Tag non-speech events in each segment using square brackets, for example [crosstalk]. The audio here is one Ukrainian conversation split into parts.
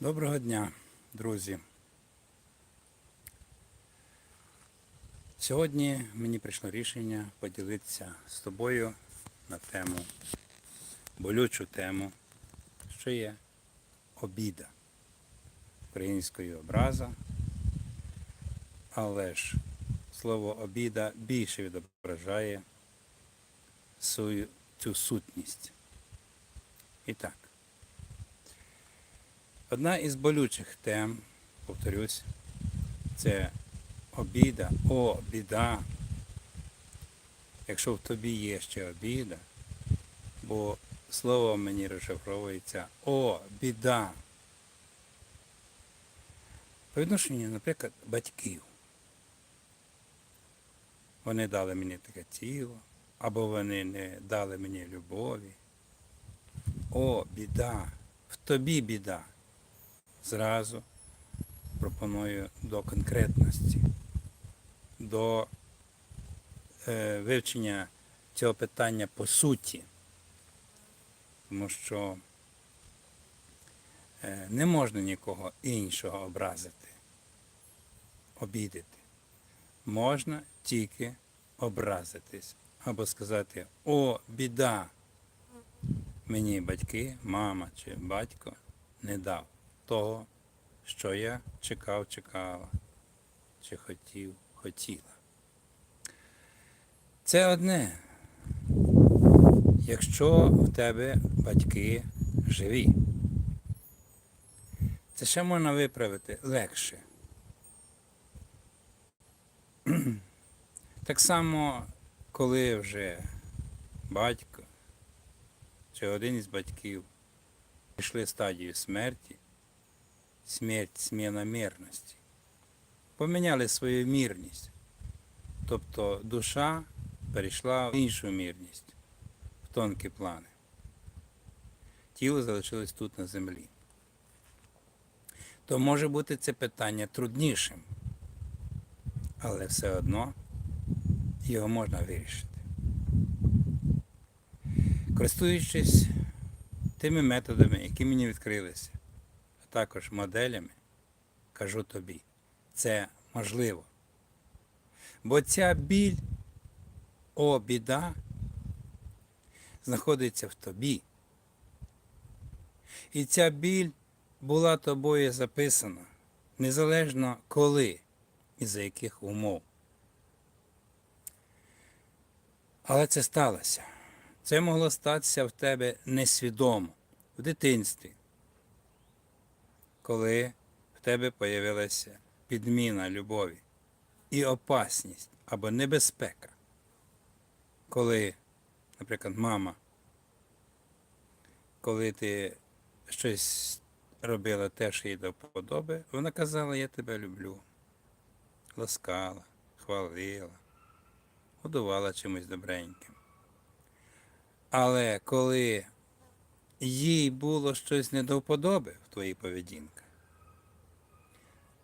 Доброго дня, друзі. Сьогодні мені прийшло рішення поділитися з тобою на тему, болючу тему, що є обіда українською образа. Але ж слово обіда більше відображає цю сутність. І так. Одна із болючих тем, повторюсь, це обіда, о, біда. Якщо в тобі є ще обіда, бо слово мені розшифровується о, біда. По відношенню, наприклад, батьків. Вони дали мені таке тіло, або вони не дали мені любові. О, біда, в тобі біда зразу пропоную до конкретності, до е, вивчення цього питання по суті. Тому що е, не можна нікого іншого образити, обідати. Можна тільки образитись або сказати О, біда! Мені батьки, мама чи батько не дав того, що я чекав, чекала, чи хотів, хотіла. Це одне. Якщо в тебе батьки живі, це ще можна виправити легше. Так само, коли вже батько чи один із батьків прийшли стадію смерті, смерть зміна мірності. Поміняли свою мірність. Тобто душа перейшла в іншу мірність, в тонкі плани. Тіло залишилось тут на землі. То може бути це питання труднішим, але все одно його можна вирішити. Користуючись тими методами, які мені відкрилися, також моделями, кажу тобі, це можливо. Бо ця біль, о, біда, знаходиться в тобі. І ця біль була тобою записана, незалежно коли і за яких умов. Але це сталося. Це могло статися в тебе несвідомо, в дитинстві, коли в тебе появилася підміна любові і опасність або небезпека. Коли, наприклад, мама, коли ти щось робила те, що їй до вподоби, вона казала, я тебе люблю, ласкала, хвалила, годувала чимось добреньким. Але коли їй було щось не в твоїй поведінці,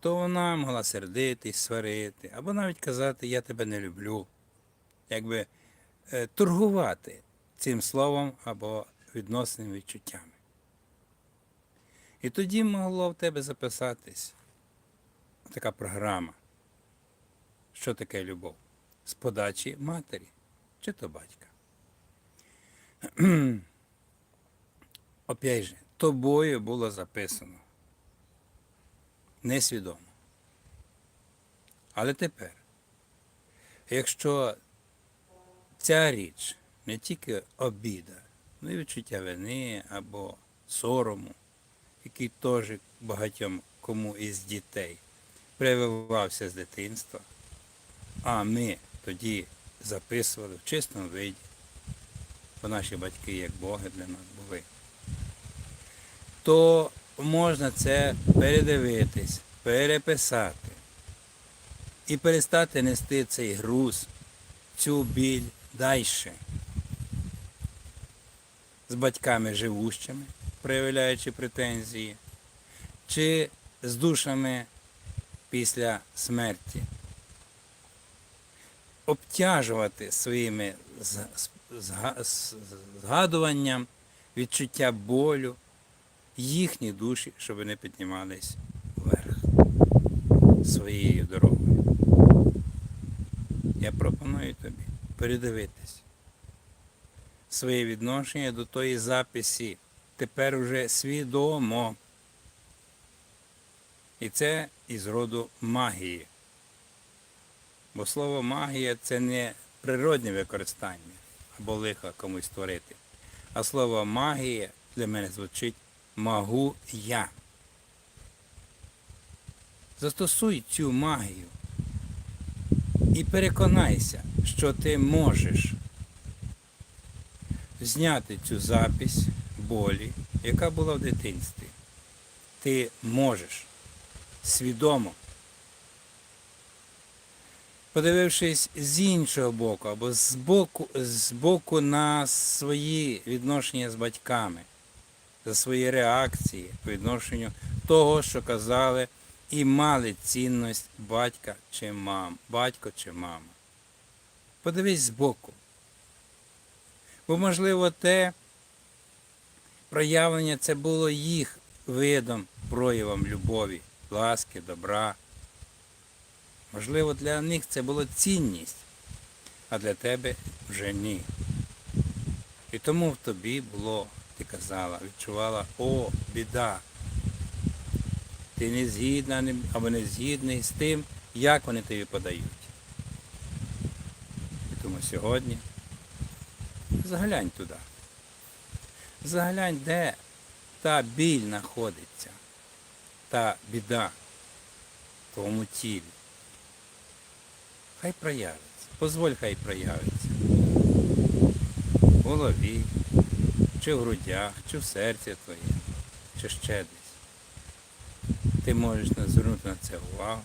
то вона могла сердитись, сварити, або навіть казати Я тебе не люблю, якби е, торгувати цим словом або відносними відчуттями. І тоді могло в тебе записатись така програма, що таке любов з подачі матері чи то батька. [clears throat] Опять же, тобою було записано. Несвідомо. Але тепер, якщо ця річ не тільки обіда, ну і відчуття вини або сорому, який теж багатьом кому із дітей прививався з дитинства, а ми тоді записували в чистому виді, бо наші батьки як Боги для нас то можна це передивитись, переписати і перестати нести цей груз, цю біль далі. З батьками живущими, проявляючи претензії, чи з душами після смерті. Обтяжувати своїми згадуванням відчуття болю їхні душі, щоб вони піднімались вверх своєю дорогою. Я пропоную тобі передивитись своє відношення до тої записі тепер уже свідомо. І це із роду магії. Бо слово магія це не природне використання або лиха комусь створити. А слово магія для мене звучить магу я. Застосуй цю магію і переконайся, що ти можеш зняти цю запись болі, яка була в дитинстві. Ти можеш свідомо подивившись з іншого боку, або з боку, з боку на свої відношення з батьками, за свої реакції по відношенню того, що казали і мали цінність батька чи мам, батько чи мама. Подивись збоку. Бо, можливо, те проявлення це було їх видом, проявом любові, ласки, добра. Можливо, для них це була цінність, а для тебе вже ні. І тому в тобі було, ти казала, відчувала, о, біда. Ти не згідна або не згідний з тим, як вони тобі подають. І тому сьогодні заглянь туди. Заглянь, де та біль знаходиться, та біда в твоєму тілі. Хай проявиться. Позволь, хай проявиться. В голові, чи в грудях, чи в серці твоєму, чи ще десь. Ти можеш звернути на це увагу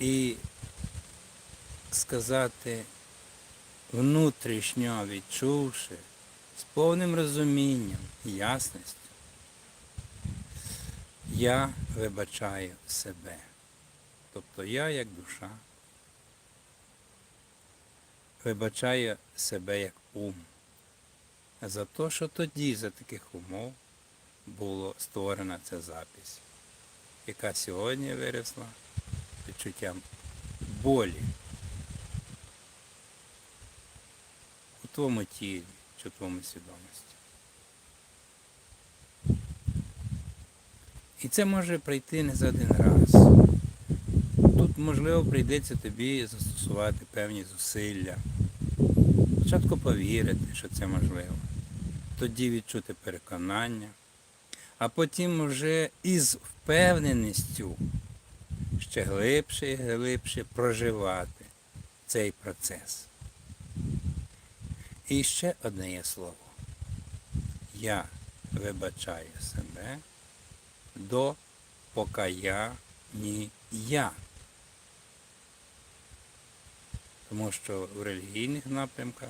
і сказати, внутрішньо відчувши, з повним розумінням і ясністю, я вибачаю себе. Тобто я як душа вибачаю себе як ум. За те, що тоді за таких умов була створена ця запись, яка сьогодні виросла відчуттям болі у твоєму тілі чи у твоєму свідомості. І це може прийти не за один раз. Тут, можливо, прийдеться тобі застосувати певні зусилля. Спочатку повірити, що це можливо. Тоді відчути переконання, а потім вже із впевненістю ще глибше і глибше проживати цей процес. І ще одне є слово. Я вибачаю себе до покаяння. Тому що в релігійних напрямках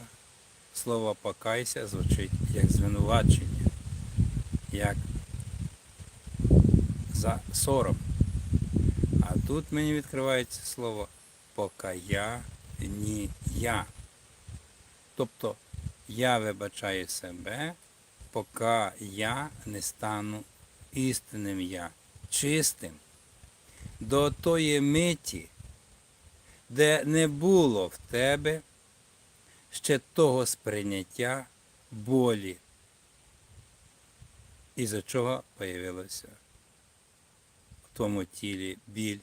слово покайся звучить як звинувачення, як за сором. А тут мені відкривається слово покаяння. Тобто я вибачаю себе, поки я не стану істинним я, чистим, до тої миті, де не було в тебе ще того сприйняття болі, із-за чого появилося в твоєму тілі біль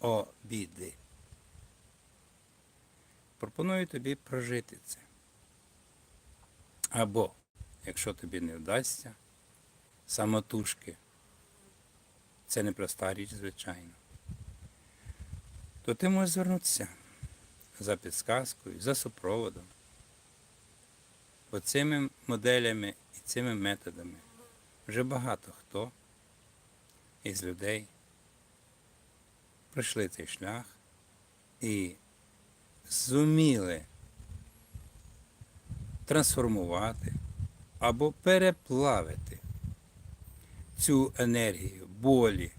обіди. Пропоную тобі прожити це. Або, якщо тобі не вдасться, самотужки, це непроста річ, звичайно то ти можеш звернутися за підсказкою, за супроводом. Бо цими моделями і цими методами вже багато хто із людей пройшли цей шлях і зуміли трансформувати або переплавити цю енергію болі,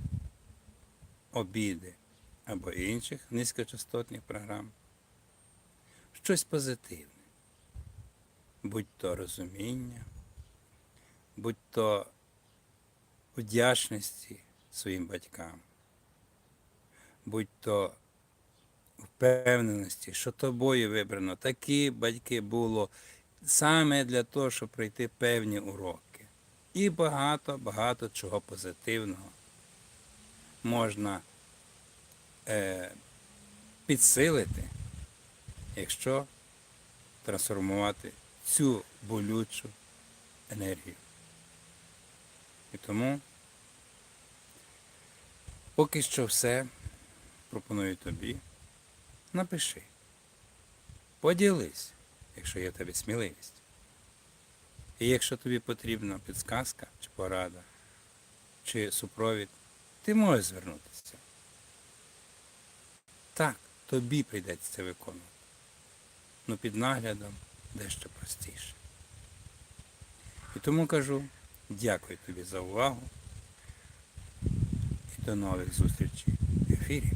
обіди або інших низькочастотних програм, щось позитивне, будь то розуміння, будь то вдячності своїм батькам, будь то впевненості, що тобою вибрано. Такі батьки було саме для того, щоб пройти певні уроки. І багато-багато чого позитивного можна е, підсилити, якщо трансформувати цю болючу енергію. І тому поки що все пропоную тобі. Напиши. Поділись, якщо є в тебе сміливість. І якщо тобі потрібна підсказка чи порада, чи супровід, ти можеш звернутися. Так, тобі прийдеться це виконувати. Ну під наглядом дещо простіше. І тому кажу дякую тобі за увагу і до нових зустрічей в ефірі.